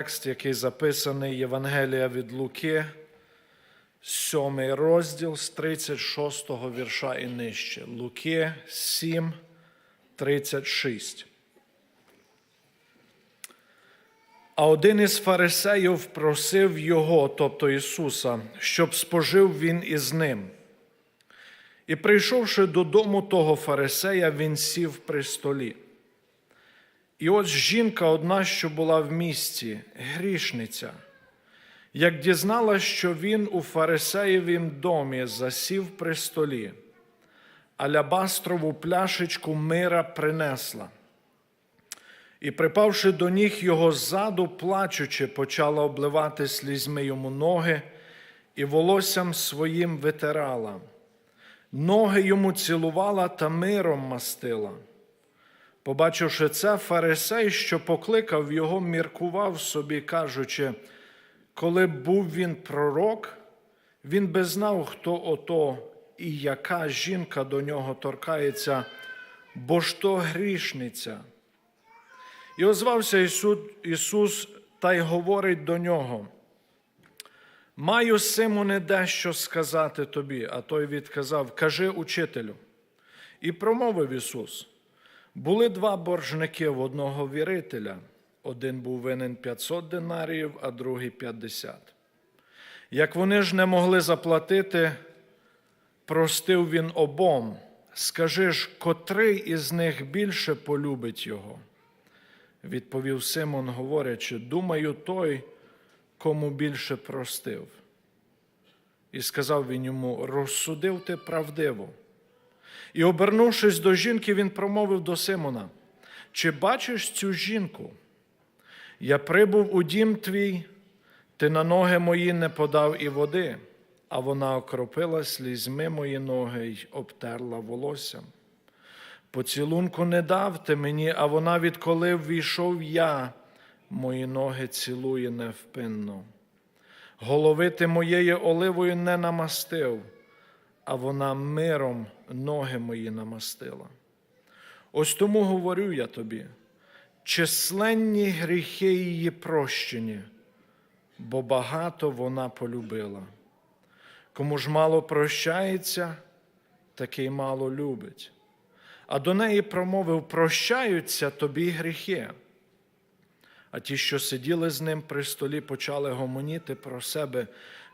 Текст, який записаний Євангелія від Луки, 7 розділ з 36 вірша і нижче. Луки 7, 36. А один із фарисеїв просив його, тобто Ісуса, щоб спожив він із ним. І прийшовши додому того фарисея, він сів при столі. І ось жінка одна, що була в місті, грішниця, як дізнала, що він у фарисеєвім домі засів при столі, алябастрову пляшечку мира принесла. І, припавши до ніг його ззаду, плачучи, почала обливати слізьми йому ноги і волоссям своїм витирала. Ноги йому цілувала та миром мастила. Побачивши це, фарисей, що покликав його, міркував собі, кажучи, коли б був він пророк, він би знав, хто ото і яка жінка до нього торкається, бо ж то грішниця. І озвався Ісус, та й говорить до нього. Маю, Симоне, дещо сказати тобі, а той відказав: Кажи учителю. І промовив Ісус. Були два боржники в одного вірителя. Один був винен 500 динаріїв, а другий 50. Як вони ж не могли заплатити, простив він обом. Скажи ж, котрий із них більше полюбить його? Відповів Симон, говорячи, думаю, той, кому більше простив. І сказав він йому: розсудив ти правдиво. І, обернувшись до жінки, він промовив до Симона: Чи бачиш цю жінку? Я прибув у дім твій, ти на ноги мої не подав і води, а вона окропила слізьми мої ноги й обтерла волоссям. Поцілунку не дав ти мені, а вона, відколи ввійшов я, мої ноги цілує невпинно. Голови ти моєї оливою не намастив а вона миром ноги мої намастила. Ось тому говорю я тобі, численні гріхи її прощені, бо багато вона полюбила. Кому ж мало прощається, такий мало любить. А до неї промовив: прощаються тобі гріхи. А ті, що сиділи з ним при столі, почали гомоніти про себе.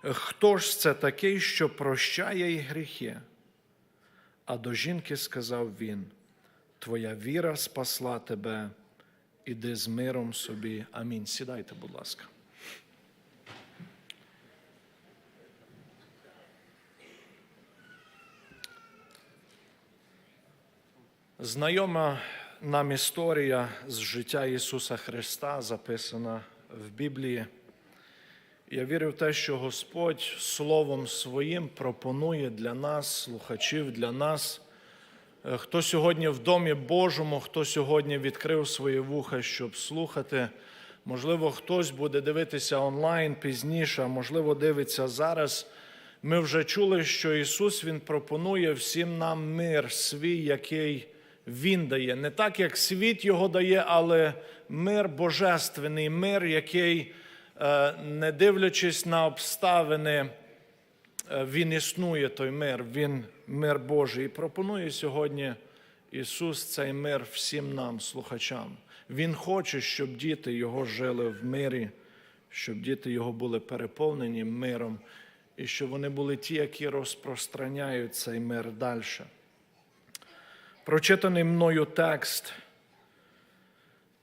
Хто ж це такий, що прощає й гріхи? А до жінки сказав він: Твоя віра спасла тебе, іди з миром собі. Амінь. Сідайте, будь ласка. Знайома нам історія з життя Ісуса Христа записана в Біблії. Я вірю в те, що Господь Словом Своїм пропонує для нас, слухачів, для нас, е, хто сьогодні в Домі Божому, хто сьогодні відкрив свої вуха, щоб слухати. Можливо, хтось буде дивитися онлайн пізніше, а можливо, дивиться зараз. Ми вже чули, що Ісус Він пропонує всім нам мир свій, який Він дає. Не так, як світ його дає, але мир божественний, мир, який. Е, не дивлячись на обставини, е, Він існує той мир, Він мир Божий. І пропонує сьогодні Ісус цей мир всім нам, слухачам. Він хоче, щоб діти Його жили в мирі, щоб діти Його були переповнені миром, і щоб вони були ті, які розпространяють цей мир далі. Прочитаний мною текст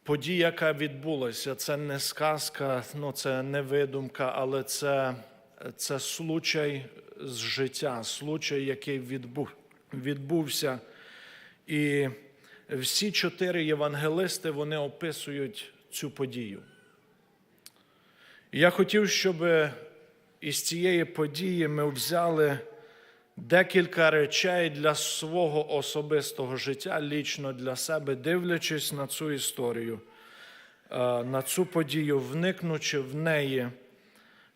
подія, яка відбулася, це не сказка, ну це не видумка, але це це случай з життя, случай, який відбув, відбувся. І всі чотири євангелисти вони описують цю подію. Я хотів, щоб із цієї події ми взяли декілька речей для свого особистого життя, лічно для себе, дивлячись на цю історію, е, на цю подію, вникнучи в неї,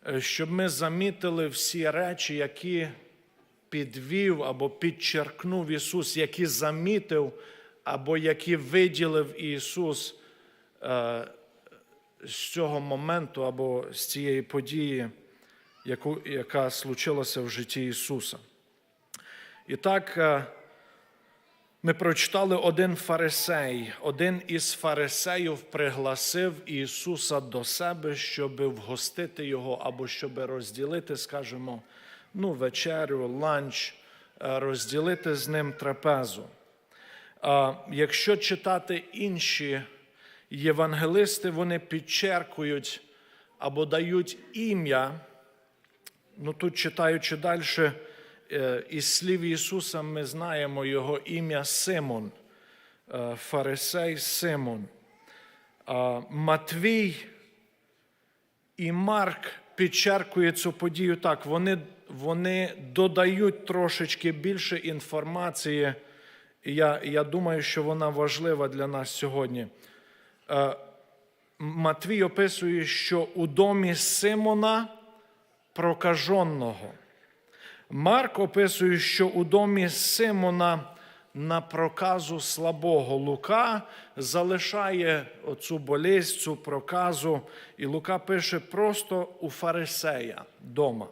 е, щоб ми замітили всі речі, які підвів або підчеркнув Ісус, які замітив, або які виділив Ісус. Е, з цього моменту або з цієї події, яку, яка случилася в житті Ісуса. І так, е, ми прочитали один фарисей, один із фарисеїв пригласив Ісуса до себе, щоб вгостити його або щоб розділити, скажімо, ну, вечерю, ланч, е, розділити з ним трапезу. Якщо читати інші євангелисти, вони підчеркують або дають ім'я, ну тут читаючи далі, е, із слів Ісуса ми знаємо його ім'я Симон, е, фарисей Симон. Матвій і Марк підчеркує цю подію так. Вони, вони додають трошечки більше інформації. І я, я думаю, що вона важлива для нас сьогодні. Е, Матвій описує, що у домі Симона прокаженого. Марк описує, що у домі Симона на проказу слабого Лука залишає оцю болість, цю проказу, і Лука пише просто у фарисея дома.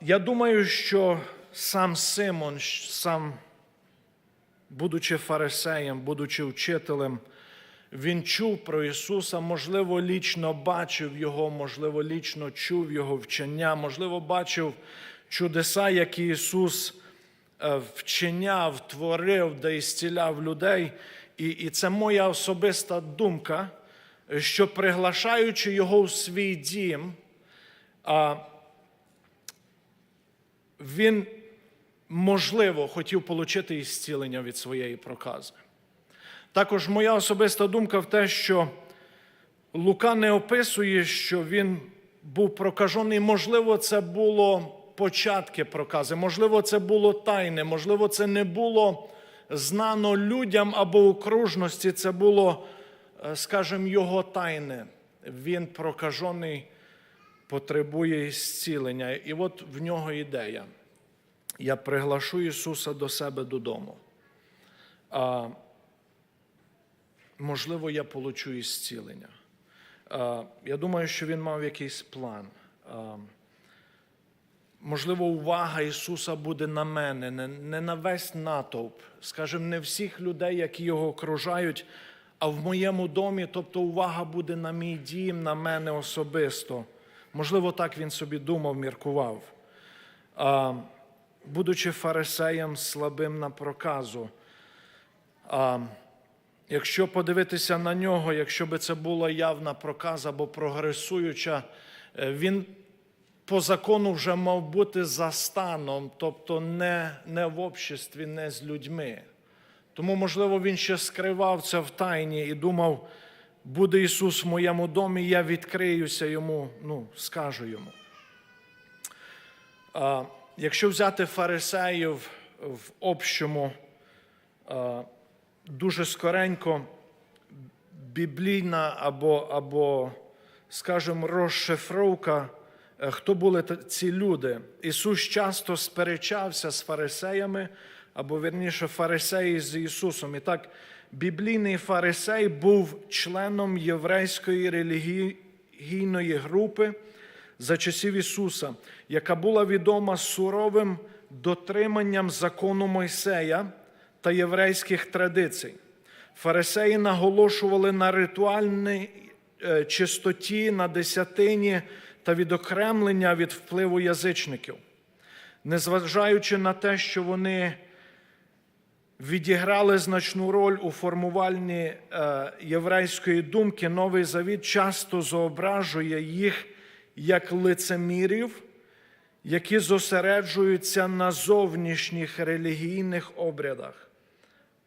Я думаю, що сам Симон, сам, будучи фарисеєм, будучи вчителем, він чув про Ісуса, можливо, лічно бачив Його, можливо, лічно чув Його вчення, можливо, бачив чудеса, які Ісус е, вчиняв, творив, де ісціляв людей. І, і це моя особиста думка, що приглашаючи Його в свій дім, він, можливо, хотів отримати ісцілення від своєї прокази. Також моя особиста думка в те, що Лука не описує, що він був прокажений. Можливо, це було початки прокази, можливо, це було тайне, можливо, це не було знано людям або окружності, це було, е, скажімо, його тайне. Він прокажений, потребує зцілення. І от в нього ідея. Я приглашу Ісуса до себе додому. Можливо, я получу ісцілення. Я думаю, що він мав якийсь план. Можливо, увага Ісуса буде на мене, не, не на весь натовп, скажімо, не всіх людей, які його окружають, а в моєму домі, тобто увага буде на мій дім, на мене особисто. Можливо, так він собі думав, міркував. Будучи фарисеєм слабим на проказу. Якщо подивитися на нього, якщо би це була явна проказа або прогресуюча, е, він по закону вже мав бути за станом, тобто не, не в обществі, не з людьми. Тому, можливо, він ще скривав це в тайні і думав, буде Ісус в моєму домі, я відкриюся йому, ну, скажу йому. А, Якщо взяти фарисеїв в общому, а, дуже скоренько біблійна або, або скажімо, розшифровка, е, хто були ці люди. Ісус часто сперечався з фарисеями, або вірніше, фарисеї з Ісусом. І так, біблійний фарисей був членом єврейської релігійної групи за часів Ісуса, яка була відома суровим дотриманням закону Мойсея та єврейських традицій. Фарисеї наголошували на ритуальній е, чистоті, на десятині та відокремлення від впливу язичників. Незважаючи на те, що вони відіграли значну роль у формуванні е, єврейської думки, Новий Завіт часто зображує їх як лицемірів, які зосереджуються на зовнішніх релігійних обрядах,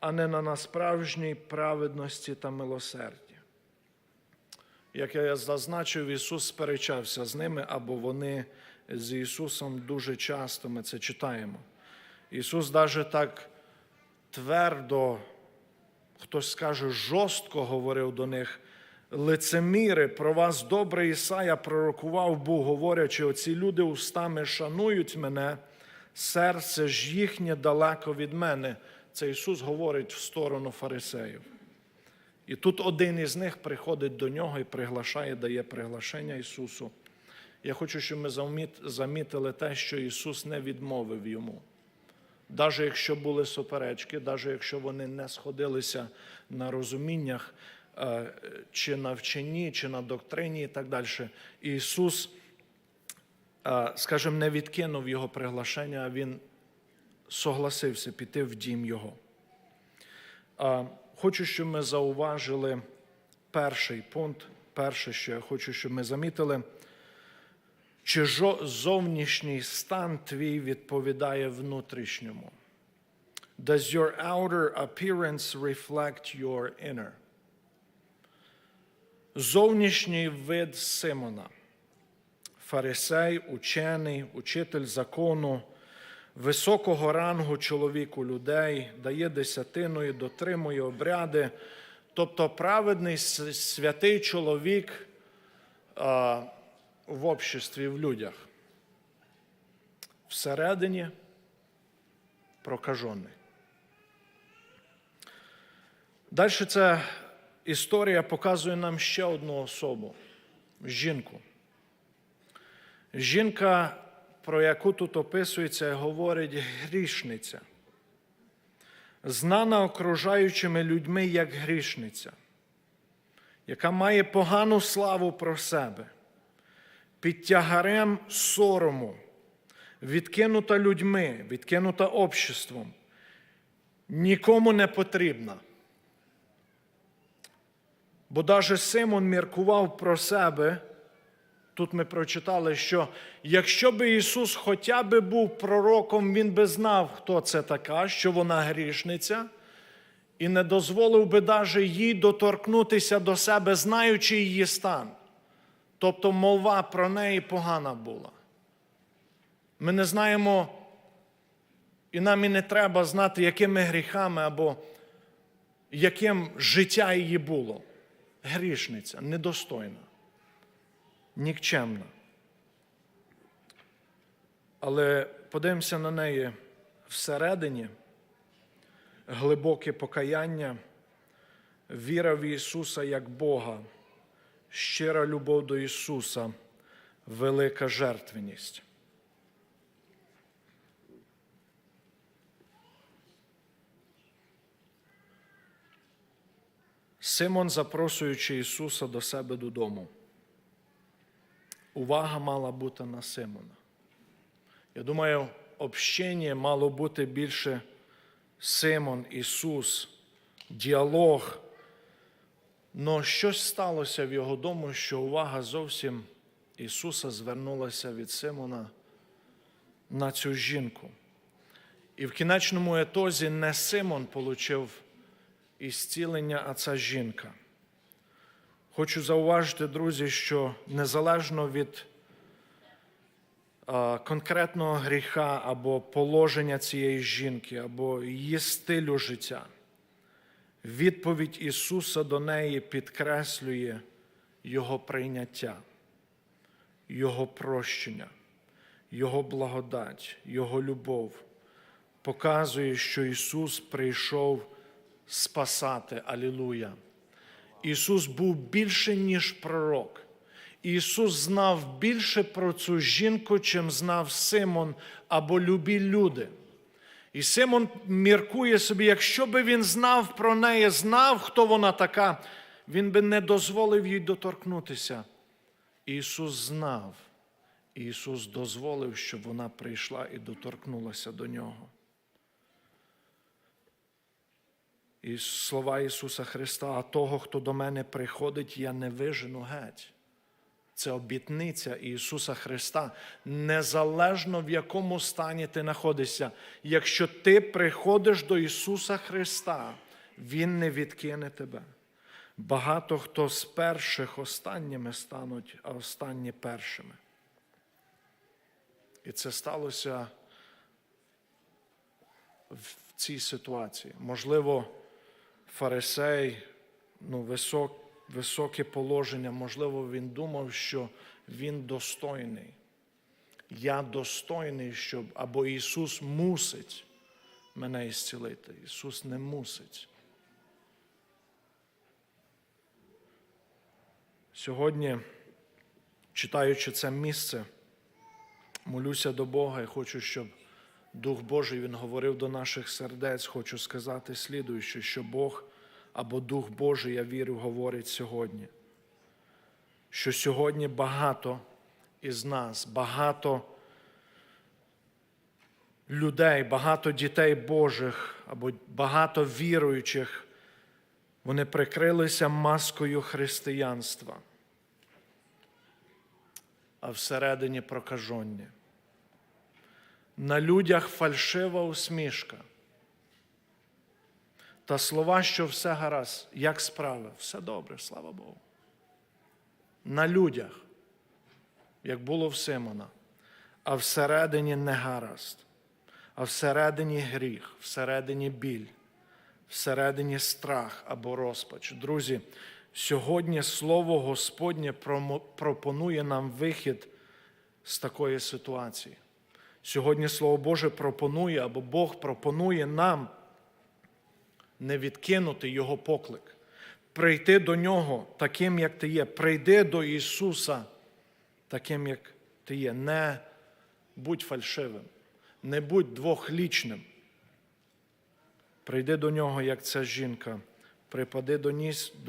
а не на насправжній праведності та милосерді. Як я зазначив, Ісус сперечався з ними, або вони з Ісусом дуже часто ми це читаємо. Ісус навіть так твердо, хтось скаже, жорстко говорив до них. Лицеміри, про вас добре Ісая пророкував був, говорячи, оці люди устами шанують мене, серце ж їхнє далеко від мене. Це Ісус говорить в сторону фарисеїв. І тут один із них приходить до нього і приглашає, дає приглашення Ісусу. Я хочу, щоб ми замітили те, що Ісус не відмовив йому. Навіть якщо були суперечки, навіть якщо вони не сходилися на розуміннях, е, чи на вченні, чи на доктрині і так далі. Ісус, е, скажімо, не відкинув його приглашення, а Він согласився піти в дім Його. Хочу, щоб ми зауважили перший пункт, перше, що я хочу, щоб ми замітили, чи зовнішній стан твій відповідає внутрішньому. Does your outer appearance reflect your inner? Зовнішній вид Симона. Фарисей, учений, учитель закону, високого рангу чоловіку людей, дає десятину і дотримує обряди. Тобто праведний святий чоловік а, в обществі, в людях. Всередині прокажений. Далі ця історія показує нам ще одну особу жінку. Жінка, про яку тут описується, говорить грішниця, знана окружаючими людьми як грішниця, яка має погану славу про себе, під тягарем сорому, відкинута людьми, відкинута обществом, нікому не потрібна. Бо навіть Симон міркував про себе. Тут ми прочитали, що якщо би Ісус хоча б був пророком, Він би знав, хто це така, що вона грішниця, і не дозволив би навіть їй доторкнутися до себе, знаючи її стан. Тобто мова про неї погана була. Ми не знаємо, і нам і не треба знати, якими гріхами або яким життя її було. Грішниця, недостойна нікчемна. Але подивимося на неї всередині, глибоке покаяння, віра в Ісуса як Бога, щира любов до Ісуса, велика жертвеність. Симон, запрошуючи Ісуса до себе додому увага мала бути на Симона. Я думаю, общення мало бути більше Симон, Ісус, діалог. Но щось сталося в його дому, що увага зовсім Ісуса звернулася від Симона на цю жінку. І в кінечному етозі не Симон отримав ісцілення, а ця жінка. Хочу зауважити, друзі, що незалежно від конкретного гріха або положення цієї жінки, або її стилю життя, відповідь Ісуса до неї підкреслює Його прийняття, Його прощення, Його благодать, Його любов, показує, що Ісус прийшов спасати. Алілуя! Ісус був більше, ніж пророк. Ісус знав більше про цю жінку, чим знав Симон або любі люди. І Симон міркує собі, якщо би він знав про неї, знав, хто вона така, він би не дозволив їй доторкнутися. Ісус знав. Ісус дозволив, щоб вона прийшла і доторкнулася до нього. І слова Ісуса Христа, а того, хто до мене приходить, я не вижену геть. Це обітниця Ісуса Христа, незалежно в якому стані ти знаходишся. Якщо ти приходиш до Ісуса Христа, Він не відкине тебе. Багато хто з перших останніми стануть, а останні першими. І це сталося в цій ситуації. Можливо, фарисей, ну, висок, високе положення, можливо, він думав, що він достойний. Я достойний, щоб або Ісус мусить мене ісцілити. Ісус не мусить. Сьогодні, читаючи це місце, молюся до Бога і хочу, щоб Дух Божий Він говорив до наших сердець. Хочу сказати слідуюче, що Бог або Дух Божий, я вірю, говорить сьогодні. Що сьогодні багато із нас, багато людей, багато дітей Божих або багато віруючих, вони прикрилися маскою християнства, а всередині прокажоння. На людях фальшива усмішка. Та слова, що все гаразд, як справи, все добре, слава Богу. На людях, як було в Симона, а всередині не гаразд, а всередині гріх, всередині біль, всередині страх або розпач. Друзі, сьогодні Слово Господнє пропонує нам вихід з такої ситуації. Сьогодні Слово Боже пропонує, або Бог пропонує нам не відкинути Його поклик, прийти до Нього таким, як ти є. Прийди до Ісуса таким, як ти є. Не будь фальшивим, не будь двохлічним. Прийди до Нього, як ця жінка, припади до,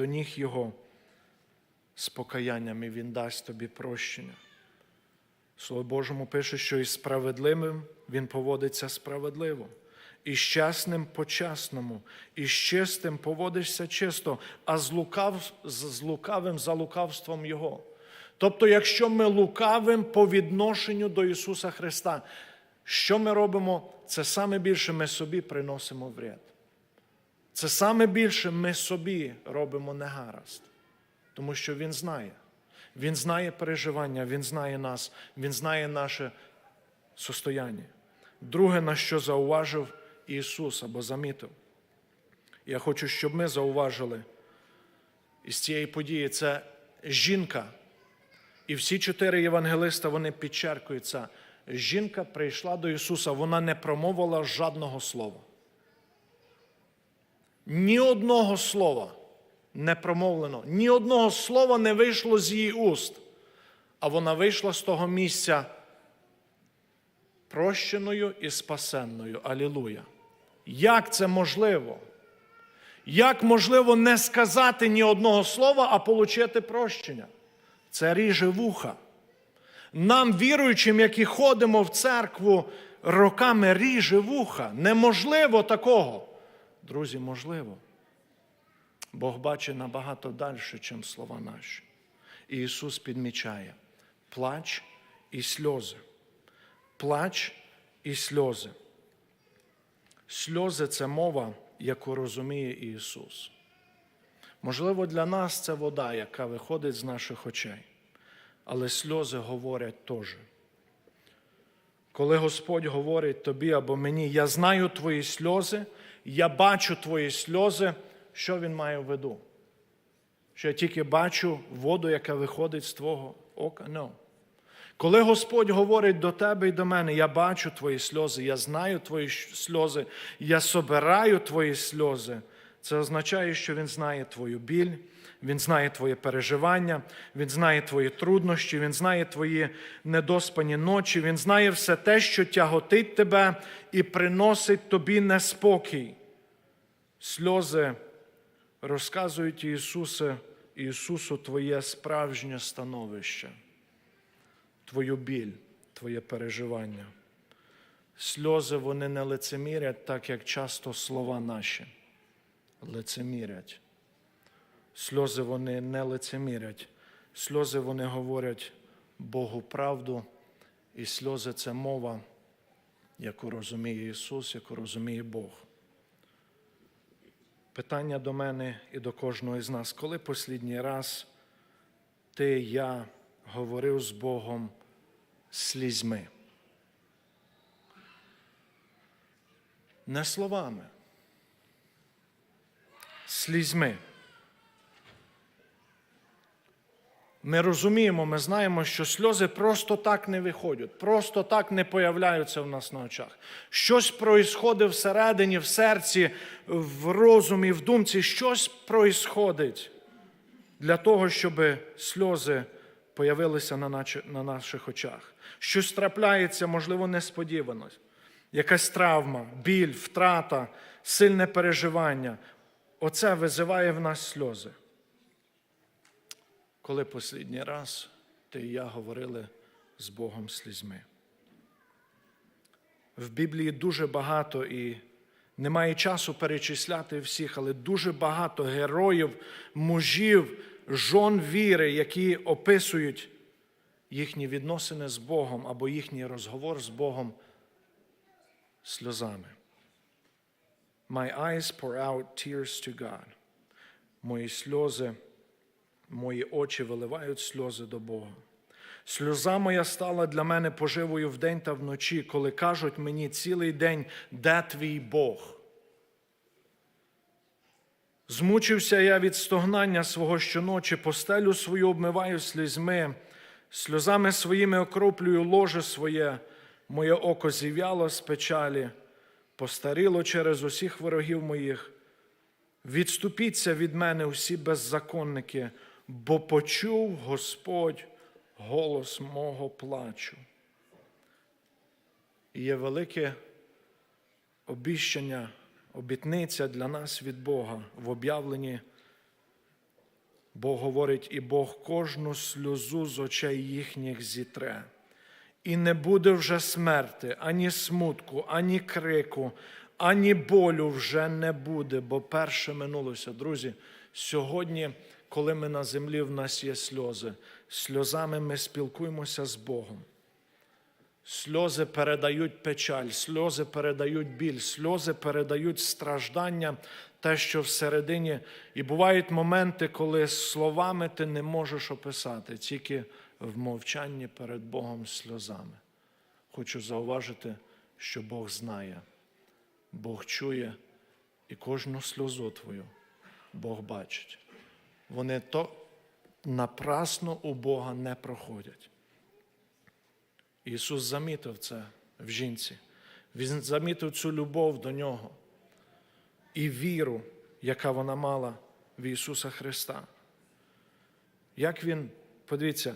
ніг Його з покаянням, і Він дасть тобі прощення. Слово Божому пише, що із справедливим він поводиться справедливо, і з чесним по-чесному, і з чистим поводишся чисто, а з, лукав, з лукавим за лукавством Його. Тобто, якщо ми лукавим по відношенню до Ісуса Христа, що ми робимо? Це саме більше ми собі приносимо вред. Це саме більше ми собі робимо негаразд, тому що Він знає. Він знає переживання, Він знає нас, Він знає наше состояння. Друге, на що зауважив Ісус або замітив. Я хочу, щоб ми зауважили із цієї події це жінка. І всі чотири євангелиста вони підчеркують це. Жінка прийшла до Ісуса, вона не промовила жодного слова. Ні одного слова не промовлено, ні одного слова не вийшло з її уст, а вона вийшла з того місця прощеною і спасенною. Алілуя. Як це можливо? Як можливо не сказати ні одного слова, а отримати прощення? Це ріже вуха. Нам, віруючим, які ходимо в церкву роками ріже вуха. Неможливо такого. Друзі, можливо. Бог бачить набагато далі, ніж слова наші. І Ісус підмічає плач і сльози. Плач і сльози. Сльози це мова, яку розуміє Ісус. Можливо, для нас це вода, яка виходить з наших очей, але сльози говорять теж. Коли Господь говорить тобі або мені, я знаю твої сльози, я бачу твої сльози, що Він має в виду? Що я тільки бачу воду, яка виходить з твого ока? No. Коли Господь говорить до тебе і до мене, я бачу твої сльози, я знаю твої сльози, я собираю твої сльози, це означає, що Він знає твою біль, Він знає твоє переживання, Він знає твої труднощі, Він знає твої недоспані ночі, Він знає все те, що тяготить тебе і приносить тобі неспокій. Сльози розказують Ісусе, Ісусу Твоє справжнє становище, Твою біль, Твоє переживання. Сльози вони не лицемірять, так як часто слова наші лицемірять. Сльози вони не лицемірять. Сльози вони говорять Богу правду, і сльози це мова, яку розуміє Ісус, яку розуміє Бог. Питання до мене і до кожного з нас. Коли послідній раз ти, я говорив з Богом слізьми? Не словами, слізьми. Ми розуміємо, ми знаємо, що сльози просто так не виходять, просто так не появляються в нас на очах. Щось проїсходить всередині, в серці, в розумі, в думці, щось проїсходить. для того, щоб сльози появилися на, наче- на наших очах. Щось трапляється, можливо, несподівано. Якась травма, біль, втрата, сильне переживання. Оце визиває в нас сльози. Коли послідній раз ти і я говорили з Богом слізьми. В Біблії дуже багато і немає часу перечисляти всіх, але дуже багато героїв, мужів, жон віри, які описують їхні відносини з Богом або їхній розговор з Богом сльозами. My eyes pour out tears to God. Мої сльози, мої очі виливають сльози до Бога. Сльоза моя стала для мене поживою вдень та вночі, коли кажуть мені цілий день, де твій Бог? Змучився я від стогнання свого щоночі, постелю свою обмиваю слізьми, сльозами своїми окроплюю ложе своє, моє око зів'яло з печалі, постаріло через усіх ворогів моїх. Відступіться від мене усі беззаконники, бо почув Господь голос мого плачу. І є велике обіщення, обітниця для нас від Бога в об'явленні. Бог говорить, і Бог кожну сльозу з очей їхніх зітре. І не буде вже смерти, ані смутку, ані крику, ані болю вже не буде, бо перше минулося. Друзі, сьогодні, коли ми на землі, в нас є сльози, сльозами ми спілкуємося з Богом. Сльози передають печаль, сльози передають біль, сльози передають страждання, те, що всередині. І бувають моменти, коли словами ти не можеш описати, тільки в мовчанні перед Богом сльозами. Хочу зауважити, що Бог знає, Бог чує і кожну сльозу твою Бог бачить. Вони то напрасно у Бога не проходять. Ісус замітив це в жінці. Він замітив цю любов до нього і віру, яка вона мала в Ісуса Христа. Як Він, подивіться,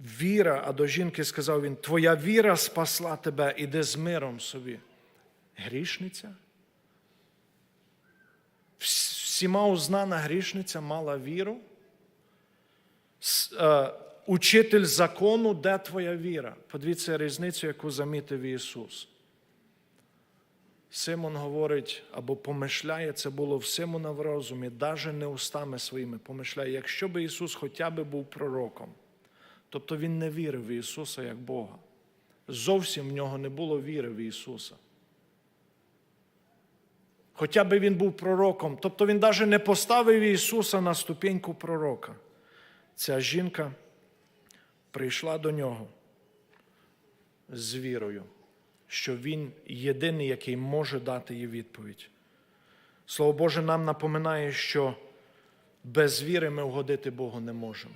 віра, а до жінки сказав він: Твоя віра спасла тебе, іди з миром собі. Грішниця? Вс- Всіма узнана грішниця мала віру. Е, Учитель закону, де твоя віра? Подивіться різницю, яку замітив Ісус. Симон говорить або помишляє, це було в Симона в розумі, навіть не устами своїми помишляє, якщо би Ісус хоча б був пророком. Тобто Він не вірив в Ісуса як Бога. Зовсім в нього не було віри в Ісуса. Хоча б він був пророком, тобто він навіть не поставив Ісуса на ступеньку пророка. Ця жінка прийшла до нього з вірою, що Він єдиний, який може дати їй відповідь. Слово Боже нам напоминає, що без віри ми угодити Богу не можемо.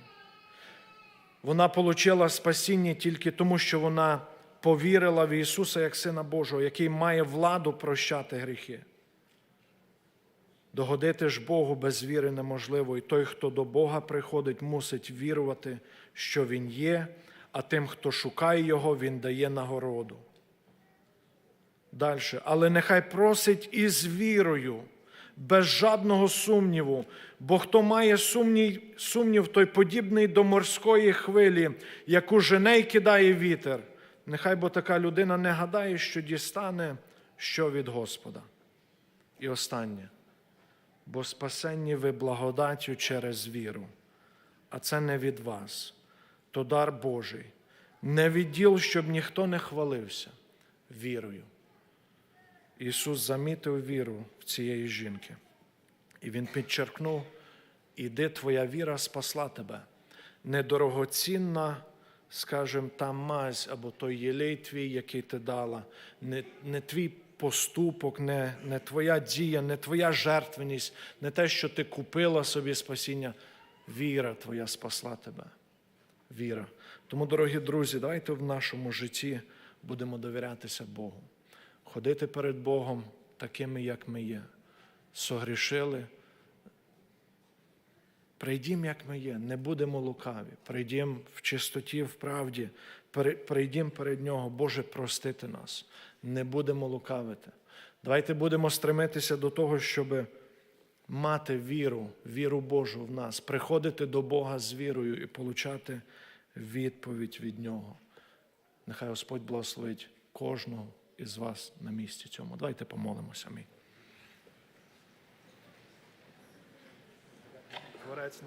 Вона отримала спасіння тільки тому, що вона повірила в Ісуса як Сина Божого, який має владу прощати гріхи. Догодити ж Богу без віри неможливо, і той, хто до Бога приходить, мусить вірувати, що Він є, а тим, хто шукає Його, Він дає нагороду. Далі. Але нехай просить із вірою, без жадного сумніву, бо хто має сумнів, сумнів, той подібний до морської хвилі, яку жене й кидає вітер. Нехай бо така людина не гадає, що дістане що від Господа. І останнє бо спасенні ви благодаттю через віру, а це не від вас, то дар Божий, не від діл, щоб ніхто не хвалився вірою. Ісус замітив віру в цієї жінки, і Він підчеркнув: іди, твоя віра спасла тебе. Недорогоцінна, скажімо, та мазь або той єлей твій, який ти дала, не, не твій поступок, не, не твоя дія, не твоя жертвеність, не те, що ти купила собі спасіння. Віра твоя спасла тебе. Віра. Тому, дорогі друзі, давайте в нашому житті будемо довірятися Богу, ходити перед Богом такими, як ми є. Согрішили, Прийдім, як ми є, не будемо лукаві, прийдім в чистоті, в правді, прийдім перед Нього, Боже, простити нас, не будемо лукавити. Давайте будемо стремитися до того, щоб мати віру, віру Божу в нас, приходити до Бога з вірою і получати відповідь від Нього. Нехай Господь благословить кожного із вас на місці цьому. Давайте помолимося.